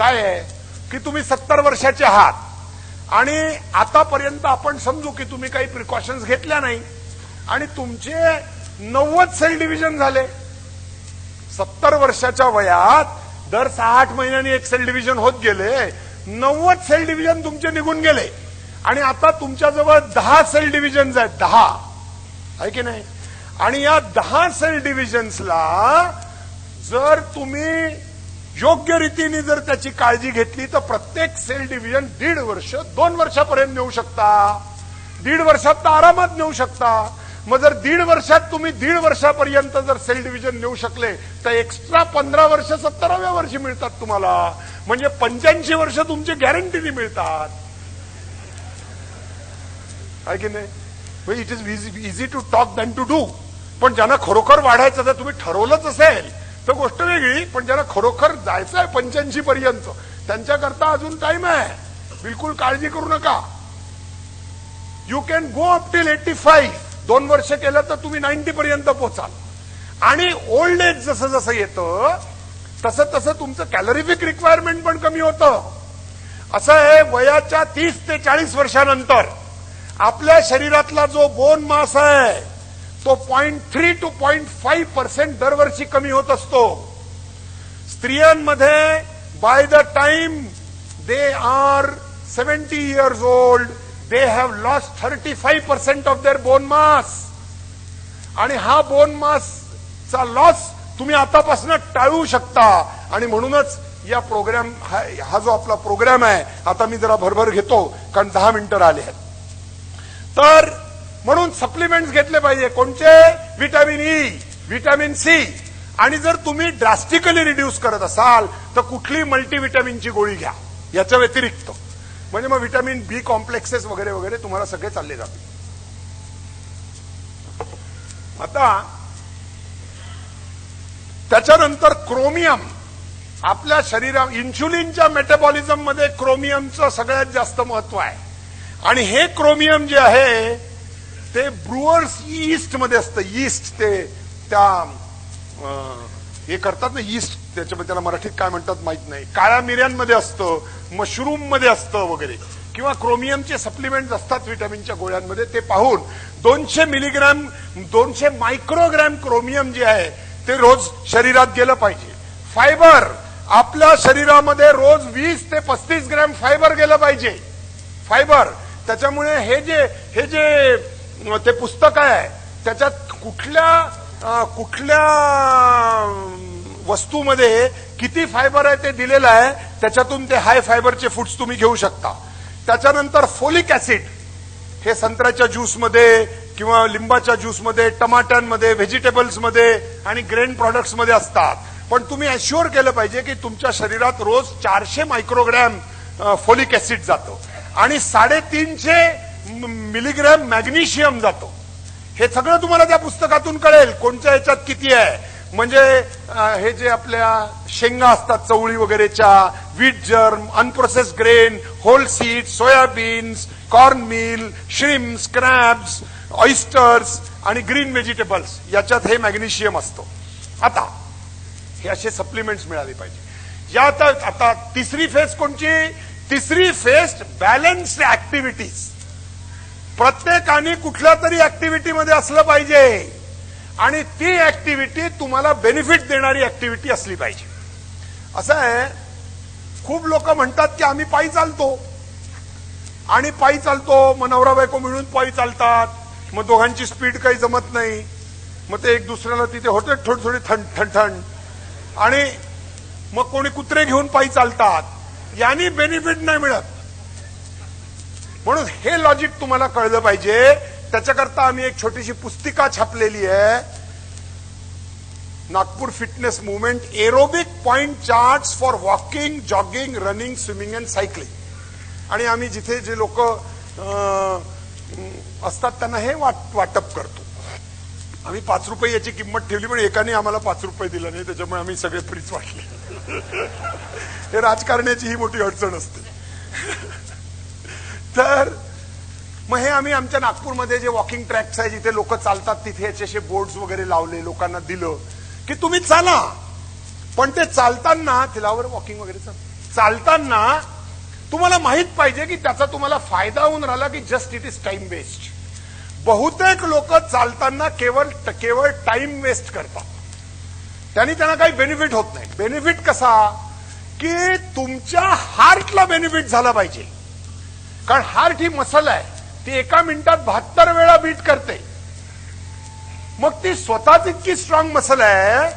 काय आहे? की तुम्ही सत्तर वर्षाचे आहात. आणि आतापर्यंत आपण समजू की तुम्ही काही प्रिकॉशन्स घेतल्या नाही. आणि तुमचे नव्वद सेल डिव्हिजन झाले. सत्तर वर्षाच्या वयात दर सहा आठ महिन्यांनी एक सेल डिव्हिजन होत गेले. नव्वद सेल डिव्हिजन तुमचे निघून गेले. आणि आता तुमच्याजवळ दहा सेल डिव्हिजन्स आहेत. दहा. आहे की नाही? आणि या दहा सेल डिव्हिजन्सला जर तुम्ही योग्य रीतीने जर त्याची काळजी घेतली तर प्रत्येक सेल डिव्हिजन दीड वर्ष दोन वर्षापर्यंत नेऊ शकता. दीड वर्षात तर आरामात नेऊ शकता. मग जर दीड वर्षात तुम्ही दीड वर्षापर्यंत जर सेल डिव्हिजन नेऊ शकले तर एक्स्ट्रा पंधरा वर्ष सत्तराव्या वर्षी मिळतात तुम्हाला. म्हणजे पंच्याऐंशी वर्ष तुमची गॅरंटीने मिळतात. आहे की नाही? It is easy to talk than to do पण ज्यांना खरोखर वाढायचं तर तुम्ही ठरवलंच असेल. तर गोष्ट वेगळी पण ज्यांना खरोखर जायचं आहे पंच्याऐंशी पर्यंत त्यांच्याकरता अजून टाइम आहे. बिलकुल काळजी करू नका. You can go up till eighty five दोन वर्ष केलं तर तुम्ही नाईन्टी पर्यंत पोचाल. आणि ओल्ड एज जसं जसं येतं तसं तसं तुमचं कॅलरीफिक रिक्वायरमेंट पण कमी होतं. असं आहे वयाच्या तीस ते चाळीस वर्षानंतर आपल्या शरीरातला जो बोन मास आहे तो point three two point five percent दरवर्षी कमी होत असतो. स्त्रियांमध्ये by the time they are seventy years old they have loss thirty five percent of their bone mass आणि हा बोन मासचा लॉस तुम्ही आतापासून टाळू शकता. आणि म्हणूनच या प्रोग्राम हा हा जो आपला प्रोग्राम आहे आता मी जरा भरभर घेतो कारण दहा मिनिटं आले आहेत. तर म्हणून सप्लिमेंट्स घेतले पाहिजे. कोणते व्हिटॅमिन ई व्हिटॅमिन सी. आणि जर तुम्ही ड्रास्टिकली रिड्यूस करत असाल तर कुठली मल्टीव्हिटॅमिनची गोळी घ्या. याच्या व्यतिरिक्त. म्हणजे मग व्हिटॅमिन बी कॉम्प्लेक्सेस वगैरे वगैरे तुम्हाला सगळे चालले जातील. आता त्याच्यानंतर क्रोमियम आपल्या शरीरा इन्शुलिनच्या मेटाबॉलिझममध्ये क्रोमियमचं सगळ्यात जास्त महत्त्व आहे. आणि हे क्रोमियम जे आहे ते ब्रुअर्स ईस्टमध्ये असतं. ईस्ट ते त्या हे करतात ना ईस्ट त्याच्यामध्ये त्याला मराठीत काय म्हणतात माहीत नाही. काळ्या मिऱ्यांमध्ये असतं मशरूममध्ये असतं वगैरे. किंवा क्रोमियमचे सप्लिमेंट असतात व्हिटॅमिनच्या गोळ्यांमध्ये ते पाहून दोनशे मिलीग्रॅम दोनशे मायक्रोग्रॅम क्रोमियम जे आहे ते रोज शरीरात गेलं पाहिजे. फायबर आपल्या शरीरामध्ये रोज वीस ते पस्तीस ग्रॅम फायबर गेलं पाहिजे. फायबर त्याच्यामुळे हे जे हे जे ते पुस्तक आहे. त्याच्यात कुठल्या कुठल्या वस्तूमध्ये किती फायबर आहे ते दिलेलं आहे त्याच्यातून ते हाय फायबरचे फूड्स तुम्ही घेऊ शकता. त्याच्यानंतर फोलिक ऍसिड हे संत्र्याच्या ज्यूसमध्ये किंवा लिंबाच्या ज्यूसमध्ये टमाट्यांमध्ये व्हेजिटेबल्समध्ये आणि ग्रेन प्रॉडक्ट्समध्ये असतात. पण तुम्ही अश्युअर केलं पाहिजे की तुमच्या शरीरात रोज चारशे मायक्रोग्रॅम फोलिक ऍसिड जातं. आणि साडेतीनशे मिलीग्रॅम मॅग्नेशियम जातो. हे सगळं तुम्हाला त्या पुस्तकातून कळेल कोणत्या याच्यात किती आहे. म्हणजे हे जे आपल्या शेंगा असतात चवळी वगैरेच्या wheat germ unprocess grain whole seed soyabeans corn meal shrimps crabs oysters आणि ग्रीन व्हेजिटेबल्स याच्यात हे मॅग्नेशियम असतो. आता हे असे सप्लिमेंट्स मिळाले पाहिजे. या आता तिसरी फेज कोणची? तिसरी फेज बॅलन्स्ड ऍक्टिव्हिटीज प्रत्येकाने कुठल्या तरी ऍक्टिव्हिटीमध्ये असलं पाहिजे. आणि ती ऍक्टिव्हिटी तुम्हाला बेनिफिट देणारी ऍक्टिव्हिटी असली पाहिजे. असं आहे. खूप लोक म्हणतात की आम्ही पायी चालतो. आणि पायी चालतो मग नवरा बायको मिळून पायी चालतात. मग दोघांची स्पीड काही जमत नाही. मग ते एक दुसऱ्याला तिथे होते थोडी थोडी थंड थंड. थंड आणि मग कोणी कुत्रे घेऊन पायी चालतात. यांनी बेनिफिट नाही मिळत. म्हणून हे लॉजिक तुम्हाला कळलं पाहिजे. त्याच्याकरता आम्ही एक छोटीशी पुस्तिका छापलेली आहे. Nagpur fitness movement aerobic point chart for walking jogging running swimming and cycling आणि आम्ही जिथे जे लोक असतात त्यांना हे वाट वाटप करतो. आम्ही पाच रुपये याची किंमत ठेवली पण एकाने आम्हाला पाच रुपये दिला नाही त्याच्यामुळे आम्ही सगळे फ्रीच वाटले. हे राजकारण्याची ही मोठी अडचण असते. तर मग हे आम्ही आमच्या नागपूरमध्ये जे वॉकिंग ट्रॅक्स आहे जिथे लोक चालतात तिथे याचे असे बोर्ड्स वगैरे लावले लोकांना दिलं की तुम्ही चाला. पण ते चालताना तिलावर वॉकिंग वगैरे चाल चालताना तुम्हाला माहीत पाहिजे की त्याचा तुम्हाला फायदा होऊन राहिला की just it is time waste बहुतेक लोक चालताना केवळ केवळ टाइम वेस्ट करतात. त्यांनी त्यांना काही बेनिफिट होत नाही. बेनिफिट कसा? की तुमच्या हार्टला बेनिफिट झाला पाहिजे. कारण हार्ट ही मसल आहे. ती एका मिनिटात बहात्तर वेळा बीट करते. मग ती स्वतःच इतकी स्ट्रॉंग मसल आहे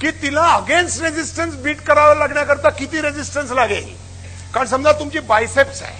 की तिला अगेन्स्ट रेजिस्टन्स बीट करावं लागण्याकरता किती रेजिस्टन्स लागेल? कारण समजा तुमची बायसेप्स आहे.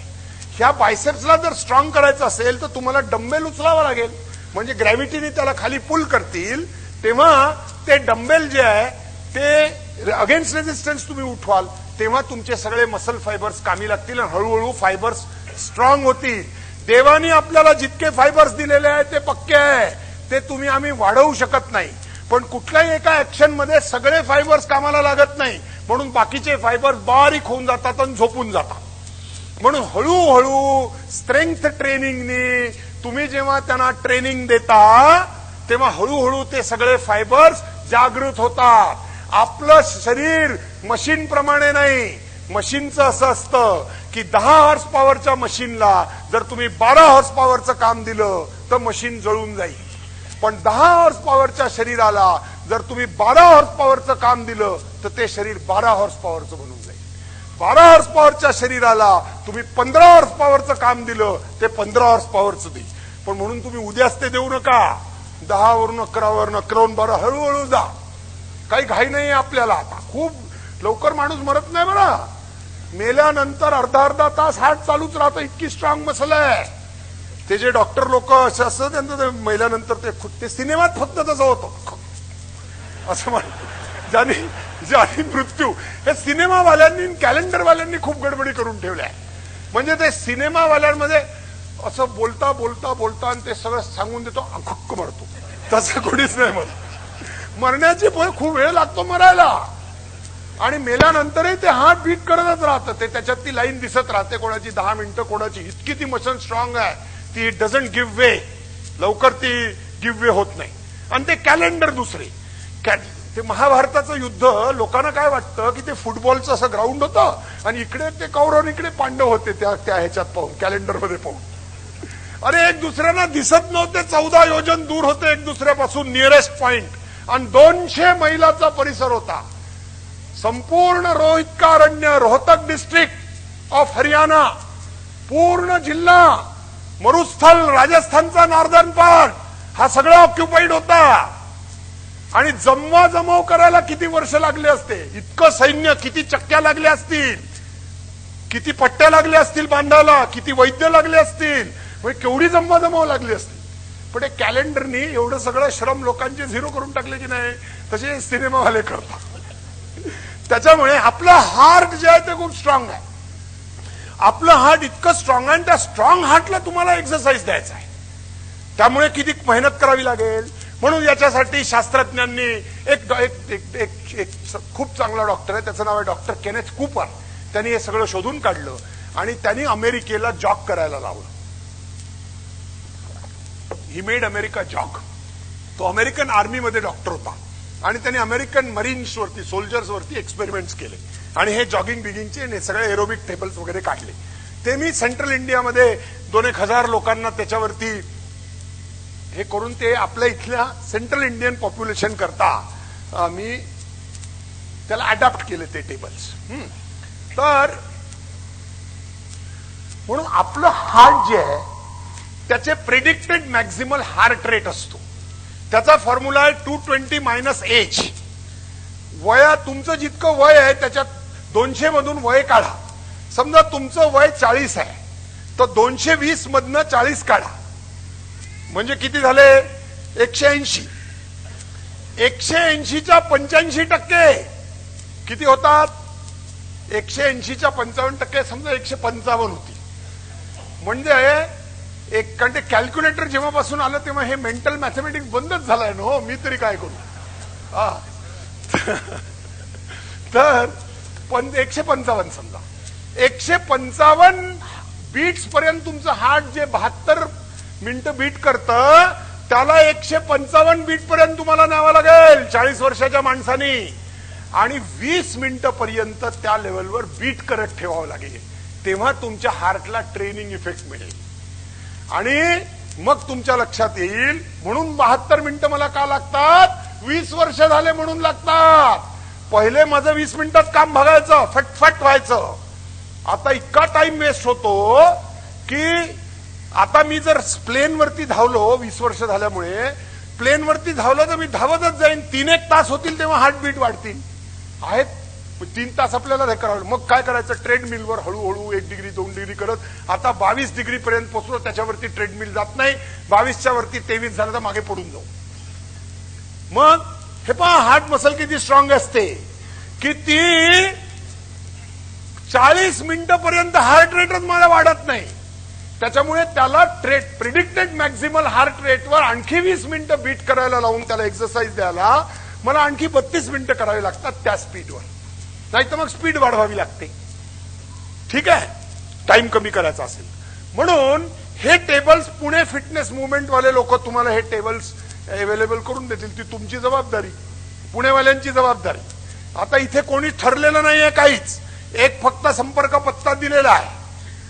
ह्या बायसेप्सला जर स्ट्रॉंग करायचं असेल तर तुम्हाला डंबेल उचलावा लागेल. म्हणजे ग्रॅव्हिटीने त्याला खाली पुल करतील. तेव्हा ते डंबेल जे आहे ते अगेन्स्ट रेजिस्टन्स तुम्ही उठवाल. तेव्हा तुमचे सगळे मसल फायबर्स कामी लागतील आणि हळूहळू फायबर्स स्ट्रॉंग होतील देवाने आपल्याला जितके फायबर्स दिलेले आहेत ते पक्के आहे. ते तुम्ही आम्ही वाढवू शकत नाही. पण कुठल्याही एका ऍक्शनमध्ये सगळे फायबर्स कामाला लागत नाही. म्हणून बाकीचे फायबर्स बारीक होऊन जातात आणि झोपून जातात. म्हणून हळूहळू स्ट्रेंथ ट्रेनिंगनी तुम्ही जेव्हा त्यांना ट्रेनिंग देता तेव्हा हळूहळू ते सगळे फायबर्स जागृत होतात. आपलं शरीर मशीन प्रमाणे नाही. मशीनचं असं असतं. की दहा हॉर्स पॉवरच्या मशीनला जर तुम्ही बारा हॉर्स पॉवरचं काम दिलं तर मशीन जळून जाईल. पण दहा हॉर्स पॉवरच्या शरीराला जर तुम्ही बारा हॉर्स पॉवरचं काम दिलं तर ते शरीर बारा हॉर्स पॉवरचं बनून जाईल. बारा हॉर्स पॉवरच्या शरीराला तुम्ही पंधरा हॉर्स पॉवरचं काम दिलं ते पंधरा हॉर्स पॉवरचं देईल. पण म्हणून तुम्ही उद्याच ते देऊ नका. दहा वरून अकरावरून अकरावरून बारा हळूहळू जा. काही घाई नाही आपल्याला आता. खूप लवकर माणूस मरत नाही बरं मेल्यानंतर अर्धा अर्धा तास हार्ट चालूच राहतं इतकी स्ट्रॉंग मसल आहे. ते जे डॉक्टर लोक असं असतं त्यांचं ते मेल्यानंतर ते ते सिनेमात फक्त तसं होतं. असं म्हण ज्याने ज्याने मृत्यू हे सिनेमावाल्यांनी कॅलेंडरवाल्यांनी खूप गडबडी करून ठेवल्या. म्हणजे ते सिनेमावाल्यांमध्ये असं बोलता बोलता बोलता आणि ते सगळं सांगून देतो अखुक्क मरतो. तसं कोणीच नाही मरत मरण्याची पण खूप वेळ लागतो मरायला. आणि मेल्यानंतरही ते हात बीट करतच राहतं ते त्याच्यात ती लाईन दिसत राहते. कोणाची दहा मिनिटं कोणाची इतकी ती मशन स्ट्रॉंग आहे. ती डझंट गिव्ह वे लवकर ती गिव्ह वे होत नाही. आणि ते कॅलेंडर दुसरे. कॅ- ते महाभारताचं युद्ध लोकांना काय वाटतं की ते फुटबॉलचं असं ग्राउंड होतं? आणि इकडे ते कौरव इकडे पांडव होते त्या त्या ह्याच्यात पाहून कॅलेंडरमध्ये पाहून. अरे एक दुसऱ्यांना दिसत नव्हते. चौदा योजन दूर होते एक दुसऱ्यापासून नियरेस्ट पॉइंट आणि दोनशे मैलाचा परिसर होता. संपूर्ण रोहितकारण्य रोहतक डिस्ट्रिक्ट ऑफ हरियाणा पूर्ण जिल्हा मरुस्थल राजस्थानचा नॉर्दर्न पार्ट हा सगळा ऑक्युपाईड होता. आणि जमवा जमाव करायला किती वर्ष लागले असते? इतकं सैन्य किती चक्क्या लागल्या असतील? किती पट्ट्या लागल्या असतील बांधायला? किती वैद्य लागले असतील? म्हणजे केवढी जमवा जमाव लागली असतील पण हे कॅलेंडरनी एवढं सगळं श्रम लोकांचे झिरो करून टाकले की नाही तसे सिनेमावाले करतात. त्याच्यामुळे आपलं हार्ट जे आहे ते खूप स्ट्रॉंग आहे. आपलं हार्ट इतकं स्ट्रॉंग आहे आणि त्या स्ट्रॉंग हार्टला तुम्हाला एक्सरसाइज द्यायचा आहे. त्यामुळे किती मेहनत करावी लागेल. म्हणून याच्यासाठी शास्त्रज्ञांनी एक एक एक एक एक खूप चांगला डॉक्टर आहे. त्याचं नाव आहे डॉक्टर केनेथ कुपर. त्यांनी हे सगळं शोधून काढलं आणि त्यांनी अमेरिकेला जॉग करायला लावलं. ही मेड अमेरिका जॉग तो अमेरिकन आर्मीमध्ये डॉक्टर होता. आणि त्यांनी अमेरिकन मरीन्स वरती सोल्जर्स वरती एक्सपेरिमेंट्स केले. आणि हे जॉगिंग बिगिंगचे सगळे एरोबिक टेबल्स वगैरे काढले. ते मी सेंट्रल इंडियामध्ये दोन एक हजार लोकांना त्याच्यावरती हे करून ते आपल्या इथल्या सेंट्रल इंडियन पॉप्युलेशन करता मी त्याला अडॅप्ट केले ते टेबल्स तर म्हणून आपलं हार्ट जे आहे त्याचे प्रिडिक्टेड मॅक्झिमल हार्ट रेट असतो. त्याचा फॉर्म्युला आहे टू ट्वेंटी मायनस एज वया तुमचं जितकं वय आहे त्याच्यात दोनशे मधून वय काढा. समजा तुमचं वय चाळीस आहे तर दोनशे वीस मधनं चाळीस काढा. म्हणजे किती झाले? एकशे ऐंशी एकशे ऐंशीच्या पंच्याऐंशी टक्के. किती होतात? एकशे ऐंशीच्या पंचावन्न टक्के समजा एकशे पंचावन्न होती. म्हणजे एक कारण ते कॅल्क्युलेटर जेव्हापासून आलं तेव्हा हे मेंटल मॅथमॅटिक्स बंदच झालंय ना हो. मी तरी काय करू? हा. तर पण एकशे पंचावन्न समजा. एकशे पंचावन्न बीट्स पर्यंत तुमचं हार्ट जे बहात्तर मिनिटं बीट करतं त्याला एकशे पंचावन्न बीट पर्यंत तुम्हाला न्यावं लागेल चाळीस वर्षाच्या माणसानी. आणि वीस मिनिटं पर्यंत त्या लेवलवर बीट करत ठेवावं लागेल. तेव्हा तुमच्या हार्टला ट्रेनिंग इफेक्ट मिळेल. आणि मग तुमच्या लक्षात येईल म्हणून बहात्तर मिनिटं मला का लागतात? वीस वर्ष झाले म्हणून लागतात. पहिले माझं वीस मिनिटात काम बघायचं फटफट व्हायचं. आता इतका टाइम वेस्ट होतो की आता मी जर प्लेन वरती धावलो वीस वर्ष झाल्यामुळे प्लेन वरती धावलं तर मी धावतच जाईन. तीन एक तास होतील तेव्हा हार्टबीट वाढतील. आहेत तीन तास आपल्याला हे करावं मग काय करायचं? ट्रेडमिलवर हळूहळू एक डिग्री दोन डिग्री करत आता बावीस डिग्री पर्यंत पोहोचलो त्याच्यावरती ट्रेडमिल जात नाही. बावीसच्या वरती तेवीस झालं तर मागे पडून जाऊ. मग हे पहा हार्ट मसल किती स्ट्रॉंग असते. की ती चाळीस मिनिटं पर्यंत हार्ट रेट मला वाढत नाही. त्याच्यामुळे त्याला ट्रेड प्रिडिक्टेड मॅक्झिमल हार्ट रेटवर आणखी वीस मिनिटं बीट करायला लावून त्याला एक्सरसाइज द्यायला मला आणखी बत्तीस मिनिटं करावी लागतात त्या स्पीडवर नाही तर मग स्पीड वाढवावी लागते. ठीक आहे? टाइम कमी करायचा असेल. म्हणून हे टेबल्स पुणे फिटनेस मुवमेंटवाले लोक तुम्हाला हे टेबल्स अवेलेबल करून देतील. ती तुमची जबाबदारी. पुणेवाल्यांची जबाबदारी. आता इथे कोणी ठरलेलं नाहीये काहीच. एक फक्त संपर्क पत्ता दिलेला आहे.